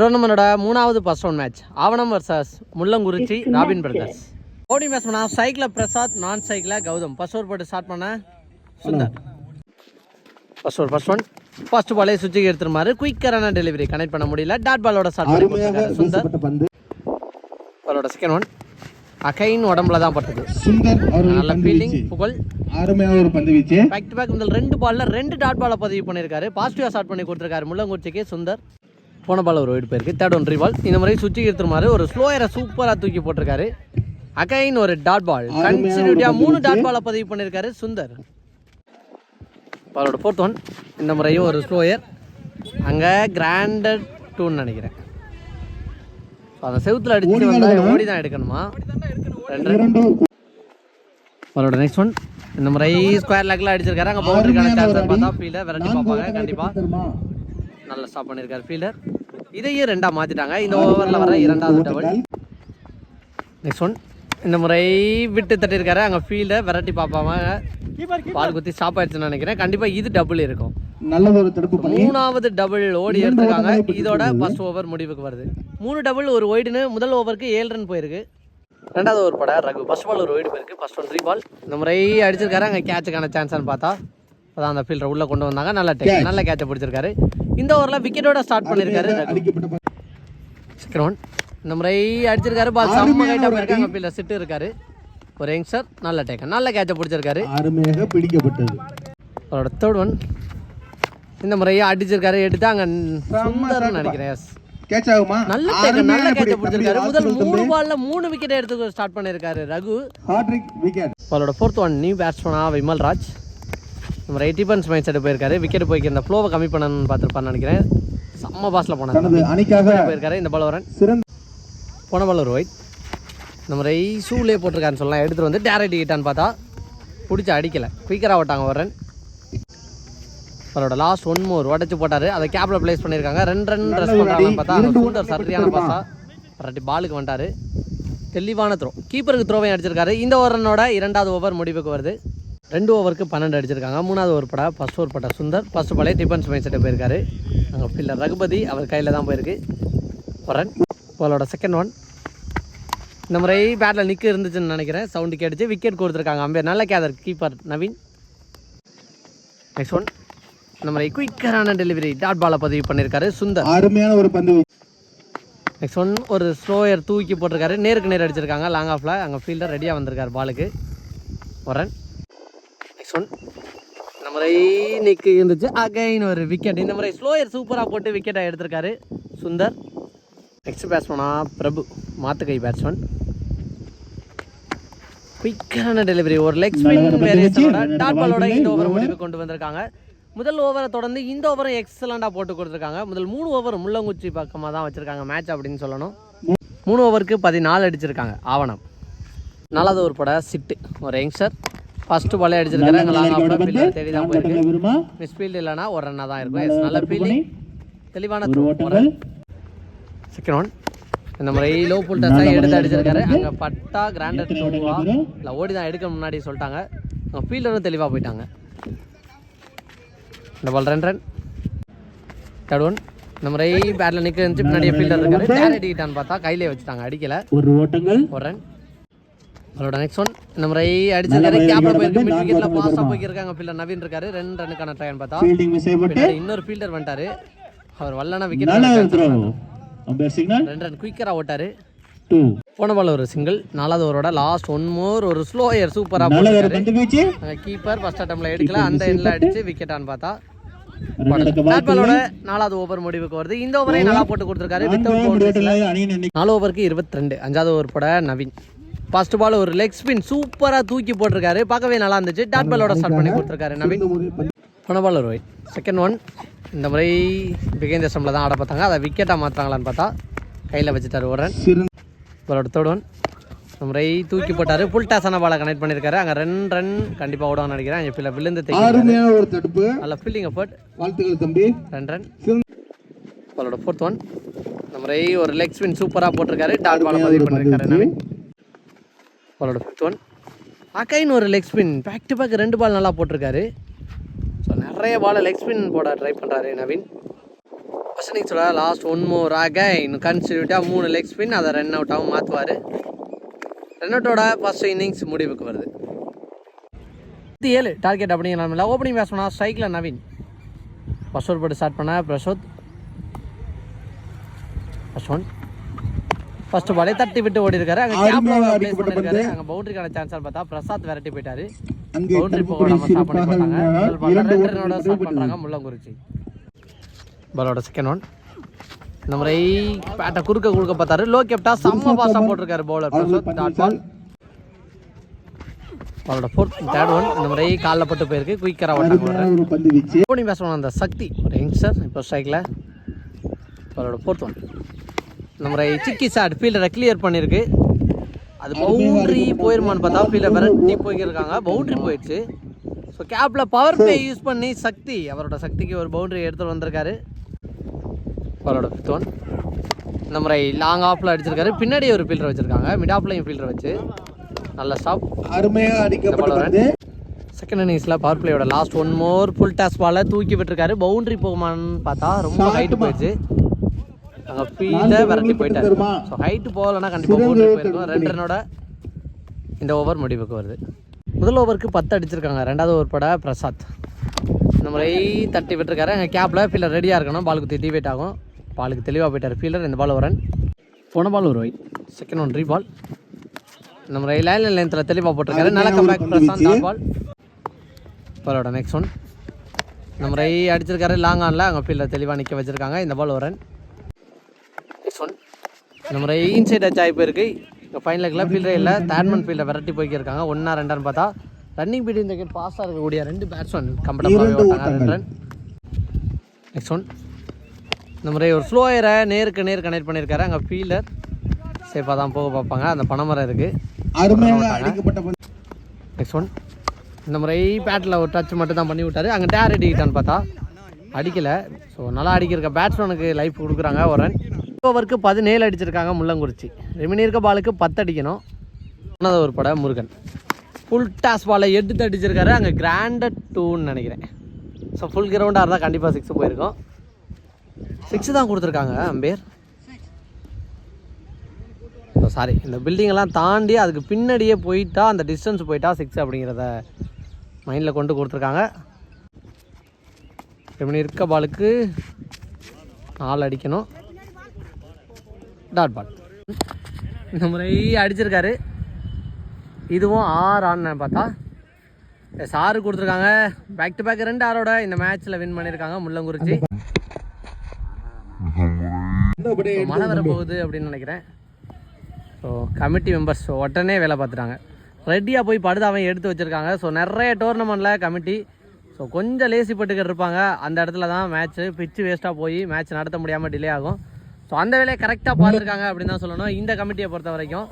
டோர்னமெண்டோட மூணாவது first round match ஆவணம் versus Mullankurichi Robin brothers. ஓடி மேட்ச் பண்ணா சைக்கிளில் பிரசாத் நான் சைக்கிளில் கௌதம். ஃபர்ஸ்ட் ஓவர் போட்டு ஸ்டார்ட் பண்ண. Sundar. First over first one first பாலே சுவிட்சுக்கு எடுத்துருமாரு குயிக்கரான டெலிவரி கனெக்ட் பண்ண முடியல. டாட் பாலோட ஸ்டார்ட் பண்ணி சுந்தர். பாலோட செகண்ட் ஒன் அகைன் உடம்புல தான் பட்டது. சுந்தர் நல்ல ஃபீல்டிங் புகழ். அருமையாக ஒரு பந்து வீச்சு. பேக் டு பேக் முதல் ரெண்டு பால்ல ரெண்டு டாட் பாலை பதிவு பண்ணியிருக்காரு. பாசிட்டிவாக ஸ்டார்ட் பண்ணி கொடுத்துருக்காரு முள்ளங்குறிச்சிக்கு சுந்தர். போன பால் ஒரு ஒயிட் போயிருக்கு. தேர்ட் ஒன் பால் இந்த முறை சுற்றி எடுத்துருமாரு ஒரு ஸ்லோயரை சூப்பராக தூக்கி போட்டிருக்காரு. அகைன் ஒரு டாட் பால் கன்சிடியூட்டியாக மூணு டாட் பாலை பதிவு பண்ணியிருக்காரு சுந்தர். பாலோட ஃபோர்த் ஒன் இந்த முறையும் ஒரு ஸ்லோயர் அங்கே கிராண்டட் டூன்னு நினைக்கிறேன். அந்த செவுத்துல அடிச்சு வந்தா ஓடி தான் எடுக்கணுமா? ரெண்டு. அவரோட நெக்ஸ்ட் ஒன் இந்த முறை ஸ்கொயர் லெக்ல அடிச்சிருக்காரு. அங்கே பவுண்டரிக்கான சான்ஸ் பார்த்தா ஃபீல்டர் விரட்டி பார்ப்பாங்க. கண்டிப்பா. தெரியுமா நல்லா ஸ்டாப் பண்ணியிருக்காரு ஃபீல்டர் இதையும் ரெண்டா மாத்திட்டாங்க. இந்த ஓவரில் வர இரண்டாவது டபுள் நெக்ஸ்ட் ஒன் இந்த முறை விட்டு தட்டியிருக்காரு. அங்கே ஃபீல்டை விரட்டி பார்ப்பாங்க. பால் குத்தி ஸ்டாப் ஆயிடுச்சுன்னு நினைக்கிறேன். கண்டிப்பாக இது டபுள் இருக்கும். மூணாவது டபுள் ஓடி எடுத்திருக்காங்க. இதோட ஃபர்ஸ்ட் ஓவர் முடிவுக்கு வருது. மூணு டபுள் ஒரு ஒய்டுன்னு முதல் ஓவருக்கு ஏழு ரன் போயிருக்கு. ரெண்டாவது ஓவர் பட ரகு. ஃபர்ஸ்ட் பால் ஒரு ஒய்டு போயிருக்கு. ஃபர்ஸ்ட் ஒன் த்ரீ பால் இந்த முறை அடிச்சிருக்காரு. அங்கே கேட்சுக்கான சான்ஸ்னு பார்த்தா அதான் அந்த ஃபீல்டர் உள்ள கொண்டு வந்தாங்க. நல்ல டேக் நல்ல கேட்சை பிடிச்சிருக்காரு. இந்த ஓவரில் விக்கெட்டோட ஸ்டார்ட் பண்ணியிருக்காரு ஒன் இந்த முறை அடிச்சிருக்காரு. பால் செம்ம கைட்டாக போயிருக்கு அங்கே ஃபீல்டர் சிட்டு இருக்காரு. ஒரு யங்ஸ்டர் நல்ல டேக் நல்ல கேட்சை பிடிச்சிருக்காரு. அருமையாக பிடிக்கப்பட்டது. அவரோட தேர்ட் ஒன் இந்த முறையை அடிச்சிருக்காரு. எடுத்து அங்கே சுந்தர்னு நினைக்கிறேன். Yes. கேட்ச் ஆகுமா? நல்ல கேட்ச் நல்ல கேட்ச பிடி. பிடிச்சிருக்காரு. முதல் மூணு. பால்ல மூணு விக்கெட் எடுத்து ஸ்டார்ட் பண்ணியிருக்காரு ரகு. ஹாட்ரிக் விக்கெட் அவரோட ஃபோர்த் ஒன் நியூ பேட்ஸ்மனா விமல் ராஜ் நம்ம எயிட்டி பன்ஸ் மைண்ட் செட் போயிருக்காரு. விக்கெட் போய்க்கு இந்த ஃப்ளோவை கம்மி பண்ணணும்னு பார்த்துருப்பான்னு நினைக்கிறேன். செம்ம பாஸ்ல போனார். அணிக்காக போயிருக்காரு இந்த பால் வரன் சிறந்த போன பால் ஒரு ஒயிட் இந்த முறை ஷூலே போட்டிருக்காருன்னு சொல்லலாம். எடுத்துட்டு வந்து டேரக்ட் கிட்டான்னு பார்த்தா பிடிச்சி அடிக்கல. குயிக்கராக ஓட்டாங்க ஒரு ரன் அவரோட லாஸ்ட் ஒன் மோர் உடச்சு போட்டாரு. அதை கேப்ல பிளேஸ் பண்ணியிருக்காங்க. ரெண்டு ரன் ரெஸ்ட் பண்ணுறாங்கன்னு பார்த்தா. சுந்தர் சரியான பாஸா ரெட்டி பாலுக்கு வந்துட்டாரு. தெளிவான த்ரோ கீப்பருக்கு த்ரோவையும் அடிச்சிருக்காரு. இந்த ஓவரனோட இரண்டாவது ஓவர் முடிவுக்கு வருது. ரெண்டு ஓவருக்கு பன்னெண்டு அடிச்சிருக்காங்க. மூணாவது ஓவர் பட ஃபர்ஸ்ட் ஓவர் பட்ட சுந்தர் ஃபர்ஸ்ட் பாலே டிஃபன்ஸ் மைண்ட் செட்டு போயிருக்காரு. அங்கே ஃபீல்டர் ரகுபதி அவர் கையில் தான் போயிருக்கு. ரன் பாலோட செகண்ட் ஒன் இந்த முறை பேட்டில் நிற்க இருந்துச்சுன்னு நினைக்கிறேன். சவுண்டு கேட்டுச்சு. விக்கெட் கொடுத்துருக்காங்க அம்பேர். நல்ல gather keeper Naveen. Next one இந்த முறை குயிக்கரான டெலிவரி டாட் பாலை பதிவு பண்ணியிருக்காரு சுந்தர். அருமையான ஒரு பந்து. நெக்ஸ்ட் ஒன் ஒரு ஸ்லோயர் தூக்கி போட்டிருக்காரு. நேருக்கு நேர் அடிச்சிருக்காங்க. லாங் ஆஃபில் அங்கே ஃபீல்டர் ரெடியாக வந்திருக்காரு பாலுக்கு ஒரு ரன் நெக்ஸ்ட் ஒன் இந்த முறை நிற்கு இருந்துச்சு. அகைன் ஒரு விக்கெட் இந்த முறை ஸ்லோயர் சூப்பராக போட்டு விக்கெட்டை எடுத்திருக்காரு சுந்தர். நெக்ஸ்ட் பேட்ஸ்மனா பிரபு. மாத்துக்கை பேட்ஸ்மேன் குயிக்கான டெலிவரி ஒரு லெக் ஸ்பின் வேரியேஷனோட டாட் பாலோட இந்த ஓவர் முடிவு கொண்டு வந்திருக்காங்க. முதல் ஓவரை தொடர்ந்து இந்த ஓவரை எக்ஸலண்டாக போட்டு கொடுத்துருக்காங்க. முதல் மூணு ஓவர் முள்ளங்குச்சி பக்கமாக தான் வச்சுருக்காங்க மேட்ச் அப்படின்னு சொல்லணும். மூணு ஓவருக்கு பதினாலு அடிச்சிருக்காங்க ஆவணம். நாலாவது ஓவர் போட சிட்டு. ஒரு யங்ஸ்டர் ஃபர்ஸ்ட் பாலே அடிச்சிருக்காரு அங்கே லாங் ஆஃப்ல ஃபீல்டர் தேடி தான் போயிருக்கு. மிஸ் ஃபீல்டு இல்லைனா ஒரு ரன்னாக தான் இருக்கும். Yes, நல்ல ஃபீல்டிங் தெளிவான செகண்ட் ஒன் இந்த முறை லோ புல் டஸ்ஸாக எடுத்து அடிச்சிருக்காரு. அங்கே பட்டா கிராண்டட் டூவா இல்லை ஓடி தான் எடுக்க முன்னாடி சொல்லிட்டாங்க. அங்கே ஃபீல்டரும் தெளிவாக போயிட்டாங்க. இந்த பால் ரெண்டு ரன் தேர்ட் ஒன் இந்த முறை பேட்டில் நிற்க இருந்துச்சு. பின்னாடியே ஃபீல்டர் இருக்காரு. டேர் அடிக்கிட்டான்னு பார்த்தா கையிலே வச்சுட்டாங்க. அடிக்கல. ஒரு ஓட்டங்கள். ஒரு ரன் அவரோட நெக்ஸ்ட் ஒன் இந்த முறை அடிச்சிருக்காரு கேப்ல போயிருக்கு மிட் விக்கெட்ல பாஸா போயிருக்காங்க ஃபீல்டர் நவீன் இருக்காரு. ரெண்டு ரன்னுக்கான ட்ரைன்னு பார்த்தா. ஃபீல்டிங் இன்னொரு ஃபீல்டர் வந்துட்டாரு. அவர் வல்லனா விக்கெட் ரெண்டு ரன் குயிக்கரா ஓட்டாரு. போன பால் ஒரு சிங்கிள் நாலாவது ஓவரோட லாஸ்ட் ஒன் மோர் ஒரு ஸ்லோயர் சூப்பரா கீப்பர் ஃபர்ஸ்ட் அட்டம்ல எடுக்கல. அந்த எண்ட்ல அடிச்சு விக்கெட்டான்னு பார்த்தா. நாலாவது ஓவர் முடிவுக்கு வருது. இந்த ஓவரை நல்லா போட்டு கொடுத்துருக்காரு. நாலு ஓவருக்கு இருபத்தி ரெண்டு. அஞ்சாவது ஓவர் போட நவீன். ஃபர்ஸ்ட் பால் ஒரு லெக் ஸ்பின் சூப்பரா தூக்கி போட்டிருக்காரு. பார்க்கவே நல்லா இருந்துச்சு. டாட் பாலோட ஸ்டார்ட் பண்ணி கொடுத்துருக்காரு நவீன். போன பால் ஒரு ஒயிட் செகண்ட் ஒன் இந்த முறை பிகைந்த ஸ்டம்பில் தான் ஆட பார்த்தாங்க. அதை விக்கெட்டாக மாற்றுறாங்களான்னு பார்த்தா கையில் வச்சுட்டாரு ரன் சிறந்த பாலோட தேர்ட் ஒன் இந்த முறை தூக்கி போட்டாரு. ஃபுல் டாஸான பாலை கனெக்ட் பண்ணியிருக்காரு. அங்கே ரெண்டு ரன் கண்டிப்பாக ஓடுவான்னு நினைக்கிறேன். ஃபீல்டில் விழுந்து ஒரு தடுப்பு. நல்ல ஃபீல்டிங் எஃபர்ட் வாழ்த்துக்கள் தம்பி. ரன் சிறந்த பாலோட ஃபோர்த் ஒன் இந்த முறை ஒரு லெக் ஸ்பின் சூப்பராக போட்டிருக்காரு. டாட் பாலை பதிவு பண்ணியிருக்காரு நவீன். பாலோட ஃபிஃப்த் ஒன் அகைன் ஒரு leg spin back to back ரெண்டு பால் நல்லா போட்டிருக்காரு. ஸோ நிறைய பாலை லெக் ஸ்பின் போட ட்ரை பண்ணுறாரு நவீன். ஃபஸ்ட் நீங்கள் சொல்ல லாஸ்ட் ஒன் மோர் ஆக இன்னும் கன்சிடியூட்டாக மூணு லெக் ஸ்பின் அதை ரன் அவுட்டாகவும் மாற்றுவார் ரன் அவுட்டோட ஃபர்ஸ்ட் இன்னிங்ஸ் முடிவுக்கு வருது. இருபத்தி ஏழு. டார்கெட் அப்படிங்கிற நிலமையில ஓப்பனிங் பேட்ஸ்மனா ஸ்ட்ரைக்கில் நவீன். ஃபஸ்ட் ஓவர் போட்டு ஸ்டார்ட் பண்ண பிரசோத் ஃபஸ்ட் ஒன் ஃபர்ஸ்ட் பாலே தட்டி விட்டு ஓடி இருக்காரு அங்கே கேப்ல ப்ளேஸ் பண்ணிருக்காரு அங்கே பவுண்டரிக்கான சான்ஸ் பார்த்தா பிரசாத் விரட்டி போயிட்டாரு. பவுண்டரி போக தடுப்புப்படி நம்ம ஸ்டாப் பண்ணி போட்டாங்க. ரெண்டு ஸ்டார்ட் பெற்றது. பண்ணுறாங்க முள்ளங்குறிச்சி. பாலோட செகண்ட் ஒன் இந்த முறை பேட்டை குறுக்க குறுக்க பார்த்தாரு. லோ கேப்டா செம்ம பாஸாக போட்டிருக்காரு பவுலர் பிரசாத் டாட் பால் பாலோட ஃபோர்த் தேர்ட் ஒன் இந்த முறை காலில் பட்டு போயிருக்கு. குயிக்கராக ஓட்டாங்க ஓப்பனிங் பேட்ஸ்மேன் அந்த சக்தி. ஒரு யங்ஸ்டர் இப்போ ஸ்ட்ரைக்கில் அவரோட ஃபோர்த் ஒன் முறை சிக்கி சாட் ஃபீல்டரை கிளியர் பண்ணியிருக்கு அது பவுண்ட்ரி போயிருமான்னு பார்த்தா ஃபீல்டை விரட்டி போய்க்கிருக்காங்க பவுண்ட்ரி போயிடுச்சு. ஸோ கேப்பில் பவர் பிளே யூஸ் பண்ணி சக்தி அவரோட சக்திக்கு ஒரு பவுண்டரி எடுத்துகிட்டு வந்திருக்காரு. அவரோட ஃபிஃப்த் ஒன் இந்த முறை லாங் ஆஃபில் அடிச்சிருக்காரு. பின்னாடி ஒரு ஃபீல்டர் வச்சுருக்காங்க. மிட் ஆஃப்லையும் ஃபீல்டர் வச்சு. நல்ல ஸ்டாப் அருமையாக அடிக்கப்பட்ட இந்த ball பந்து செகண்ட் இன்னிங்ஸில் power பிளேயோட last one more full toss பாலை தூக்கி விட்டுருக்காரு. பவுண்டரி போகுமான்னு பார்த்தா ரொம்ப ஹைட்டு போயிடுச்சு. அங்கே ஃபீல்டை விரட்டி போயிட்டாரு? ஸோ ஹைட்டு போகலைன்னா கண்டிப்பாக பவுண்டரி போயிருக்கும். ரெண்டு ரனோட இந்த ஓவர் முடிவுக்கு வருது. முதல் ஓவருக்கு பத்து அடிச்சிருக்காங்க. ரெண்டாவது ஓவர் பட பிரசாத். இந்த முறை தட்டி விட்டுருக்காரு. அங்கே கேப்பில் ஃபீல்டர் ரெடியாக இருக்கணும். பாலுக்கு டிவேட் ஆகும். பாலுக்கு தெளிவாக போயிட்டார் ஃபீல்டர் இந்த பால் ஒரு ரன் போன பால் ஒரு ஒய் செகண்ட் ஒன் ரீ பால் இந்த முறை லைன் லென்த்தில் தெளிவாக போட்டிருக்காரு. நல்ல கம்பேக் பிரசாந்த். டாட் பால் பாலோட நெக்ஸ்ட் ஒன் இந்த முறை அடிச்சிருக்காரு. லாங் ஆனில் அங்கே ஃபீல்டர் தெளிவாக நிற்க வச்சிருக்காங்க. இந்த பால் ஒரு ரன் ஒன் இந்த முறை இன்சைட் டச் ஆகி போயிருக்கு இங்கே ஃபைனல் லெக்கில் ஃபீல்டரே இல்லை தேர்ட்மன் ஃபீல்டை விரட்டி போய்க்கிருக்காங்க. ஒன்றா ரெண்டான்னு பார்த்தா ரன்னிங் பீட் இந்த கேட் பாஸாக இருக்கக்கூடிய ரெண்டு பேட்ஸ்மேன் கம்ஃபர்டபுளாகவே ஓட்டாங்க ரெண்டு ரன் நெக்ஸ்ட் ஒன் இந்த முறை ஒரு ஸ்லோயரை நேருக்கு நேர் கனெக்ட் பண்ணியிருக்காரு. அங்கே ஃபீல்டர் சேஃபாக தான் போக பார்ப்பாங்க. அந்த பனைமரம் இருக்குது நெக்ஸ்ட் ஒன் இந்த முறை பேட்டில் ஒரு டச் மட்டும் தான் பண்ணி விட்டாரு. அங்கே டேர் அடிக்கிட்டான்னு பார்த்தா அடிக்கலை. ஸோ நல்லா அடிக்கிறக்க பேட்ஸ்மேனுக்கு லைஃப் கொடுக்குறாங்க ஒரு ரன் ஓவருக்கு பதினேழு அடிச்சிருக்காங்க முள்ளங்குறிச்சி. ரெமினி இருக்க பாலுக்கு பத்து அடிக்கணும். ஒன்றாவது ஒரு படம்? முருகன். ஃபுல் டாஸ் பாலை எடுத்து அடிச்சிருக்காரு. அங்கே கிராண்டட் டூன்னு நினைக்கிறேன். ஸோ ஃபுல் கிரவுண்டாக இருந்தால் கண்டிப்பாக சிக்ஸ் போயிருக்கும். சிக்ஸ் தான் கொடுத்துருக்காங்க அம்பேர். சாரி இந்த பில்டிங்கெல்லாம் தாண்டி அதுக்கு பின்னாடியே போயிட்டா அந்த டிஸ்டன்ஸ் போயிட்டா சிக்ஸ் அப்படிங்கிறத மைண்டில் கொண்டு கொடுத்துருக்காங்க. இப்படி இருக்க பாலுக்கு நாலு அடிக்கணும். டாட் பால் இந்த முறை அடிச்சிருக்காரு. இதுவும் ஆறு ஆன்னு பார்த்தா. எஸ் ஆறு கொடுத்துருக்காங்க. பேக் டு பேக் ரெண்டு ஆரோட இந்த மேட்ச்சில் வின் பண்ணியிருக்காங்க முள்ளங்குறிச்சி. மழை வர போகுது அப்படின்னு நினைக்கிறேன். ஸோ கமிட்டி மெம்பர்ஸ் உடனே வேலை பார்த்துட்டாங்க. ரெடியாக போய் படுதாவை எடுத்து வச்சுருக்காங்க. ஸோ நிறைய டோர்னமெண்ட்டில் கமிட்டி ஸோ கொஞ்சம் லேசி பட்டுக்கிட்டு இருப்பாங்க. அந்த இடத்துல தான் மேட்ச்சு பிச்சு வேஸ்ட்டாக போய் மேட்ச் நடத்த முடியாமல் டிலே ஆகும். ஸோ அந்த வேலையை கரெக்டாக பார்த்துருக்காங்க அப்படின்னு தான் சொல்லணும். இந்த கமிட்டியை பொறுத்த வரைக்கும்